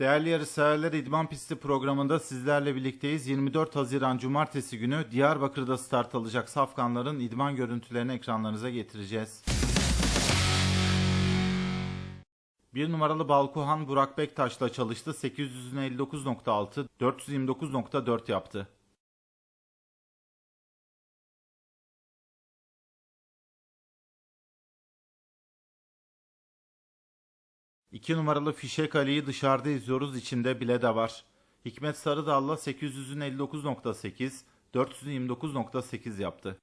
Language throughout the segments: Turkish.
Değerli yarışseverler İdman Pisti programında sizlerle birlikteyiz. 24 Haziran Cumartesi günü Diyarbakır'da start alacak safkanların idman görüntülerini ekranlarınıza getireceğiz. Bir numaralı Balkuhan Burak Bektaş'la çalıştı. 859.6, 429.4 yaptı. 2 numaralı Fişek Ali'yi dışarıda izliyoruz. İçinde bile de var. Hikmet Sarıdal'la 800'ün 59.8, 429.8 yaptı.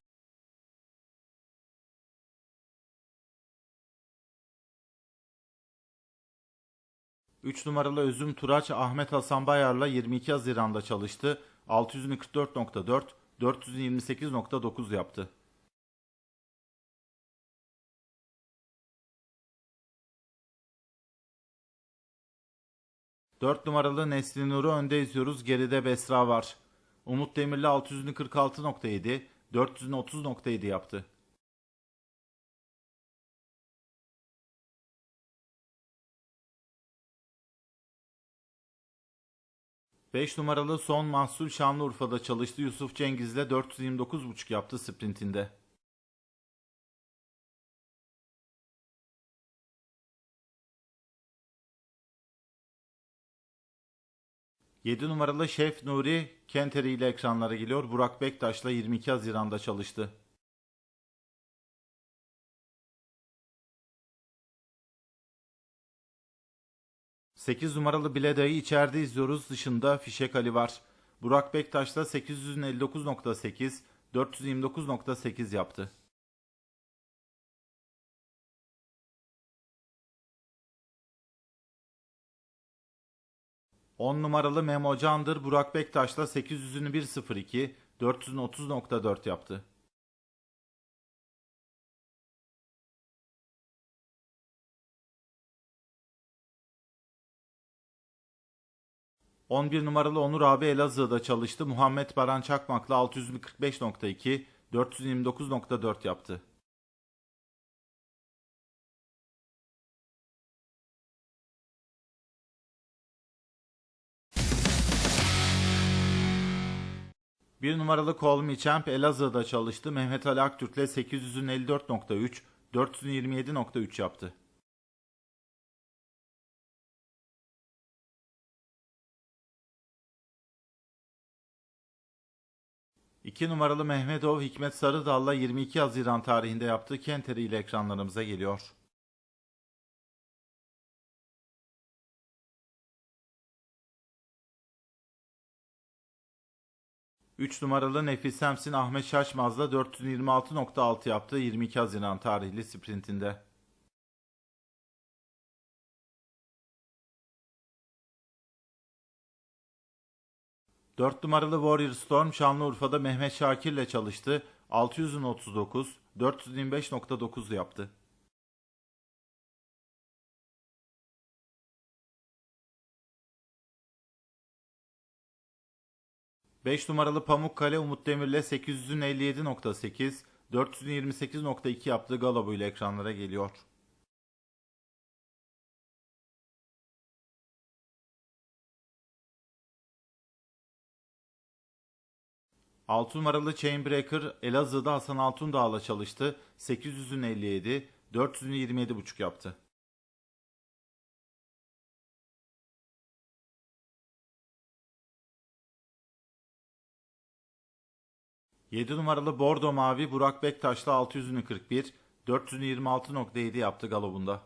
Üç numaralı Özüm Turaç Ahmet Hasan Bayar'la 22 Haziran'da çalıştı. 644.4, 428.9 yaptı. 4 numaralı Nesli Nur'u önde izliyoruz. Geride Besra var. Umut Demirli 646.7, 430.7 yaptı. Beş numaralı Son Mahsul Şanlıurfa'da çalıştı. Yusuf Cengiz'le 429.5 yaptı sprintinde. 7 numaralı Şef Nuri Kenteri ile ekranlara geliyor. Burak Bektaş'la 22 Haziran'da çalıştı. Sekiz numaralı Bileda'yı içeride izliyoruz. Dışında Fişek Ali var. Burak Bektaş'la 859.8, 429.8 yaptı. 10 numaralı Memo Candır Burak Bektaş'la 800'ünü 1.02, 430.4 yaptı. On bir numaralı Onur abi Elazığ'da çalıştı. Muhammed Baran Çakmak'la 645.2, 429.4 yaptı. 1 numaralı Colmy Champ Elazığ'da çalıştı. Mehmet Ali Aktürk'le 800'ün 54.3, 427.3 yaptı. İki numaralı Mehmetov Hikmet Sarıdal'la 22 Haziran tarihinde yaptığı Kenteri ile ekranlarımıza geliyor. 3 numaralı Nefis Semsin Ahmet Şaşmaz'la 426.6 yaptığı 22 Haziran tarihli sprintinde. Dört numaralı Warrior Storm Şanlıurfa'da Mehmet Şakir ile çalıştı. 600'ün 39, 425.9 yaptı. 5 numaralı Pamukkale Umut Demir'le 800'ün 57.8, 428.2 yaptığı Galabo ile ekranlara geliyor. Altı numaralı Chainbreaker Elazığ'da Hasan Altundağ'la çalıştı. 800'ün 57, 400'ün 27.5 yaptı. 7 numaralı Bordo Mavi Burak Bektaş'la 600'ünü 41, 426.7 yaptı galobunda.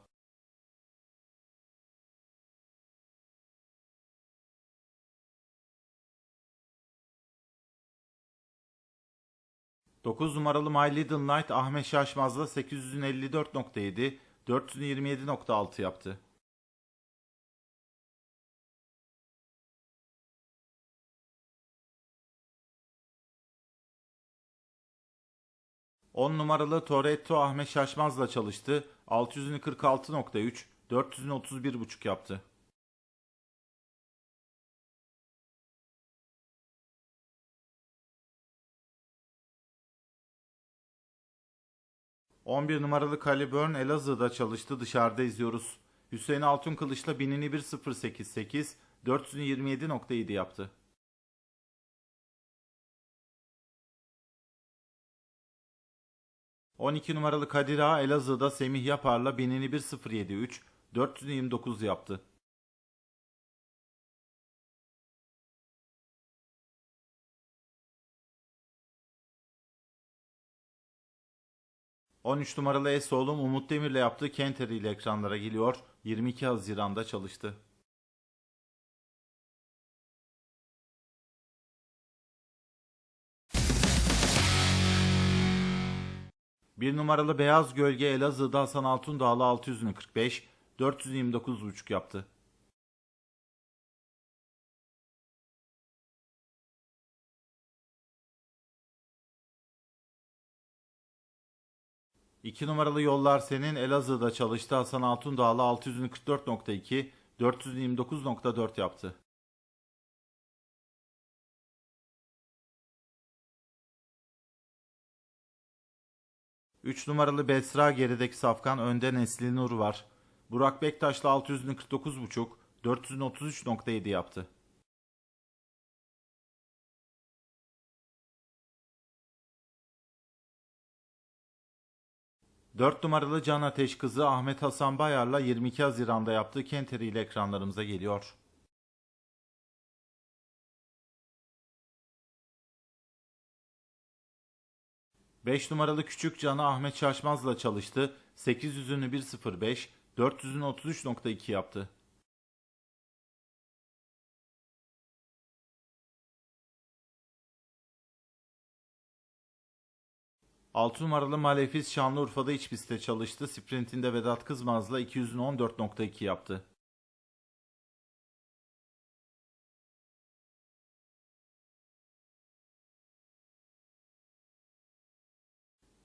Dokuz numaralı My Little Knight Ahmet Şaşmaz'la 854.7, 427.6 yaptı. 10 numaralı Toretto Ahmet Şaşmaz'la çalıştı. 600'ünü 46.3, 400'ünü 31.5 yaptı. On bir numaralı Caliburn Elazığ'da çalıştı. Dışarıda izliyoruz. Hüseyin Altun Kılıç'la 1000'ini 1088, 427.7 yaptı. ...12 numaralı Kadir Ağa Elazığ'da Semih Yapar'la 1000'ini 1073, 429 yaptı. 13 numaralı Esoğlu'm Umut Demir'le yaptığı Kenter ile ekranlara geliyor. 22 Haziran'da çalıştı. Bir numaralı Beyaz Gölge Elazığ'da Hasan Altundağlı 645, 429,5 yaptı. İki numaralı Yollar Senin Elazığ'da çalıştı. Hasan Altundağlı 644.2, 429.4 yaptı. Üç numaralı Besra gerideki safkan önde Nesli Nur var. Burak Bektaş'la 649.5, 433.7 yaptı. 4 numaralı Can Ateş kızı Ahmet Hasan Bayar'la 22 Haziran'da yaptığı Kenteri ile ekranlarımıza geliyor. Beş numaralı Küçük Can'ı Ahmet Şaşmaz'la çalıştı. 800'ünü 1.05, 400'ünü 33.2 yaptı. 6 numaralı Malefiz Şanlıurfa'da iç pistte çalıştı. Sprintinde Vedat Kızmaz'la 214.2 yaptı.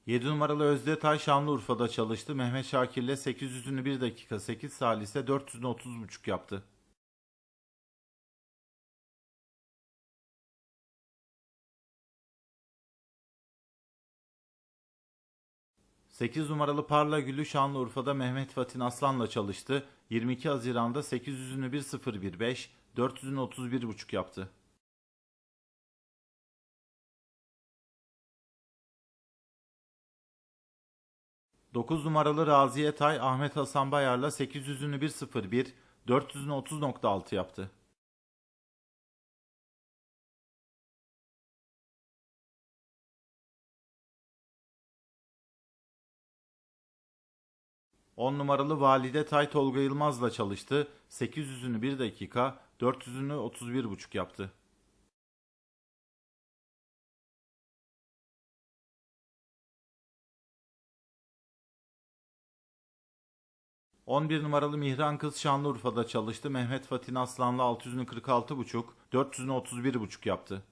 Yedi numaralı Özdetay Şanlıurfa'da çalıştı. Mehmet Şakir'le 800'ünü 1 dakika 8 salise 400'ünü 30.5 yaptı. 8 numaralı Parla Gülü Şanlıurfa'da Mehmet Fatin Aslan'la çalıştı. 22 Haziran'da 800'ünü 1.015, 400'ünü 31.5 yaptı. Dokuz numaralı Raziye Tay Ahmet Hasan Bayar'la 800'ünü 1.01, 400'ünü 30.6 yaptı. 10 numaralı Valide Tay Tolga Yılmaz'la çalıştı. 800'ünü 1 dakika, 400'ünü 31,5 yaptı. On bir numaralı Mihran Kız Şanlıurfa'da çalıştı. Mehmet Fatin Aslan'la 600'ünü 46,5, 400'ünü 31,5 yaptı.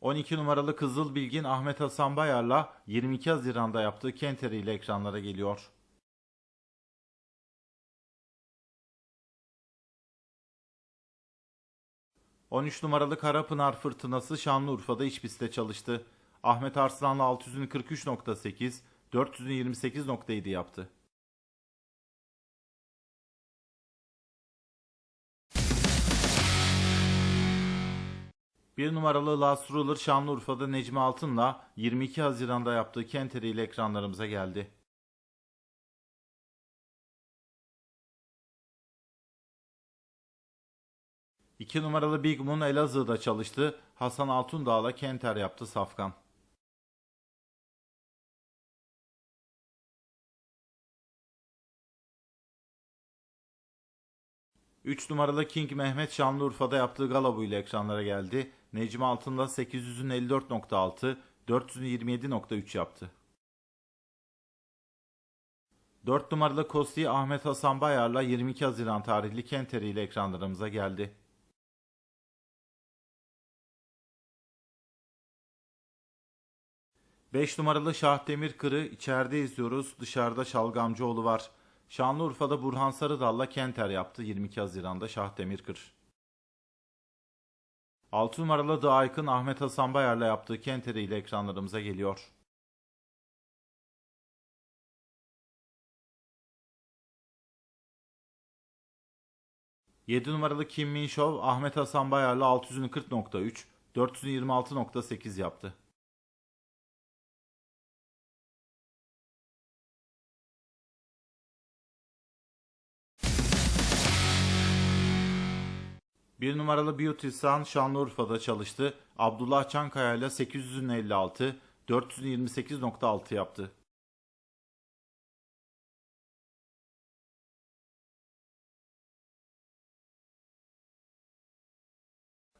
12 numaralı Kızıl Bilgin Ahmet Hasan Bayar'la 22 Haziran'da yaptığı Kenteri ile ekranlara geliyor. ...13 numaralı Karapınar Fırtınası Şanlıurfa'da iç pistte çalıştı. Ahmet Arslan'la 600'ünü 43.8, 400'ünü 28.7 yaptı. Bir numaralı Last Ruler Şanlıurfa'da Necmi Altın'la 22 Haziran'da yaptığı Kenteri ile ekranlarımıza geldi. İki numaralı Big Moon Elazığ'da çalıştı. Hasan Altundağ'la Kenter yaptı Safkan. 3 numaralı King Mehmet Şanlıurfa'da yaptığı gala ile ekranlara geldi. Necmi Altın'da 800'ün 54.6, 427.3 yaptı. 4 numaralı Kosti Ahmet Hasan Bayar'la 22 Haziran tarihli Kenteri ile ekranlarımıza geldi. Beş numaralı Şahdemir Kırı içeride izliyoruz. Dışarıda Şalgamcıoğlu var. Şanlıurfa'da Burhan Sarıdal'la Kenter yaptı 22 Haziran'da Şahdemir Kır. 6 numaralı The Icon Ahmet Hasan Bayar'la yaptığı Kenteri ile ekranlarımıza geliyor. Yedi numaralı Kim Min Show Ahmet Hasan Bayar'la 640.3, 426.8 yaptı. 1 numaralı Beauty Şanlıurfa'da çalıştı. Abdullah Çankaya ile 800'ün 56, 428.6 yaptı.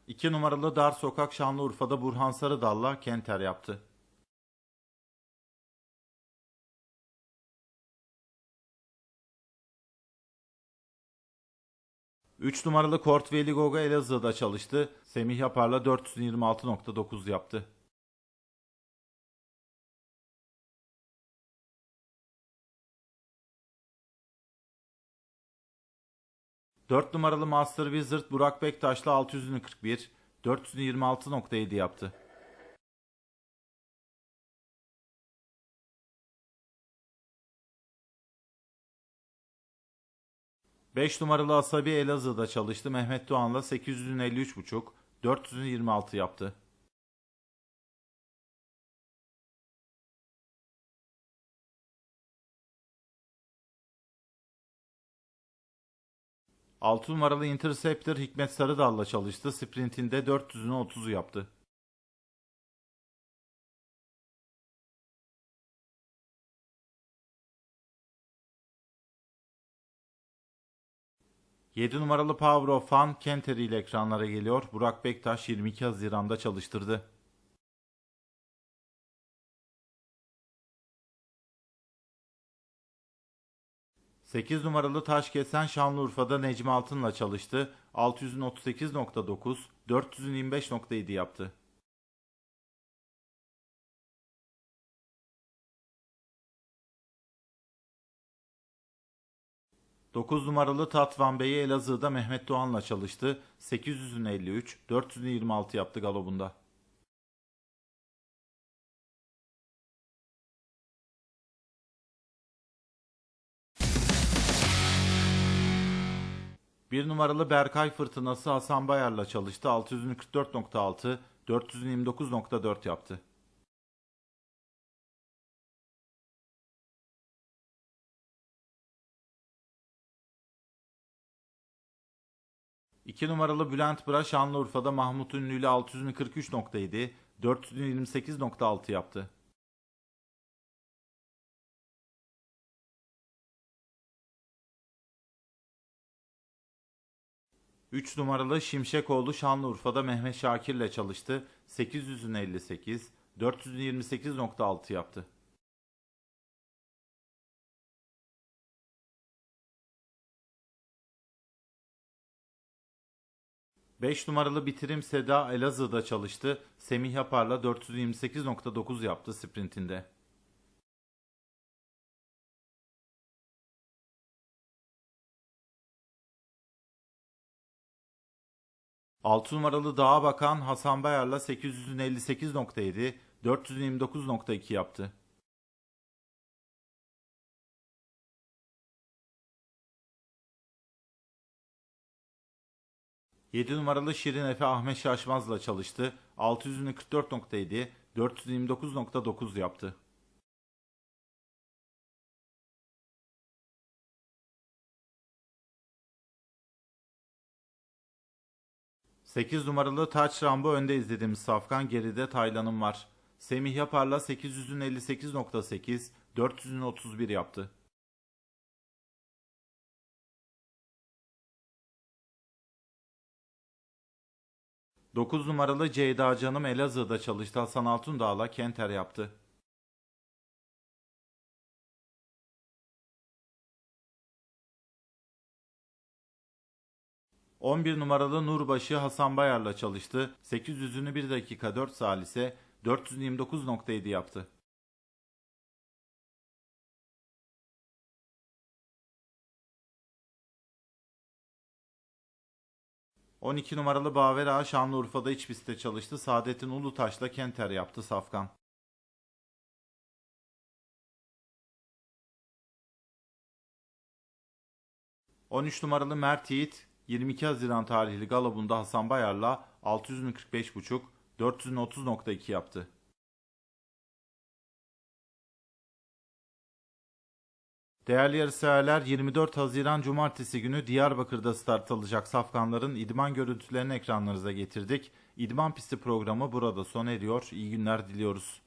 İki numaralı Dar Sokak Şanlıurfa'da Burhan Sarıdal'la Kenter yaptı. 3 numaralı Kort Veli Goga Elazığ'da çalıştı. Semih Yapar'la 426.9 yaptı. Dört numaralı Master Wizard Burak Bektaş'la 641, 426.7 yaptı. 5 numaralı Asabi Elazığ'da çalıştı. Mehmet Doğan'la 853.5, 426 yaptı. Altı numaralı Interceptor Hikmet Sarıdal'la çalıştı. Sprintinde 400'ünü 30'u yaptı. 7 numaralı Power of Fun Kenteri ile ekranlara geliyor. Burak Bektaş 22 Haziran'da çalıştırdı. Sekiz numaralı taş kesen Şanlıurfa'da Necmi Altın'la çalıştı. 638.9, 425.7 yaptı. 9 numaralı Tatvan Bey'i Elazığ'da Mehmet Doğan'la çalıştı. 800'ün 53, 400'ün 26 yaptı galobunda. Bir numaralı Berkay Fırtınası Hasan Bayar'la çalıştı. 644.6, 429.4 yaptı. 2 numaralı Bülent Bıra Şanlıurfa'da Mahmut Ünlü ile 643.7, 428.6 yaptı. Üç numaralı Şimşekoğlu Şanlıurfa'da Mehmet Şakir ile çalıştı. 800'ün 58, 428.6 yaptı. 5 numaralı bitirim Seda Elazığ'da çalıştı. Semih Yapar'la 428.9 yaptı sprintinde. Altı numaralı Dağa Bakan Hasan Bayar'la 858.7, 429.2 yaptı. 7 numaralı Şirin Efe Ahmet Şaşmaz'la çalıştı. 600'ünü 44.7, 429.9 yaptı. Sekiz numaralı Taç Rambo önde izlediğimiz Safkan geride Taylan'ın var. Semih Yapar'la 800'ün 58.8, 400'ün 31 yaptı. 9 numaralı Ceyda Canım Elazığ'da çalıştı. Hasan Altundağ'la Kenter yaptı. ...11 numaralı Nurbaşı Hasan Bayar'la çalıştı. 800'ünü 1 dakika 4 salise 429.7 yaptı. 12 numaralı Baver Şanlıurfa'da iç pistte çalıştı. Saadettin Ulutaş'la Kenter yaptı Safkan. ...13 numaralı Mert Yiğit... ...22 Haziran tarihli galobunda Hasan Bayar'la... ...645.5... ...430.2 yaptı. Değerli yarışseverler 24 Haziran Cumartesi günü Diyarbakır'da start alacak safkanların idman görüntülerini ekranlarınıza getirdik. İdman pisti programı burada sona eriyor. İyi günler diliyoruz.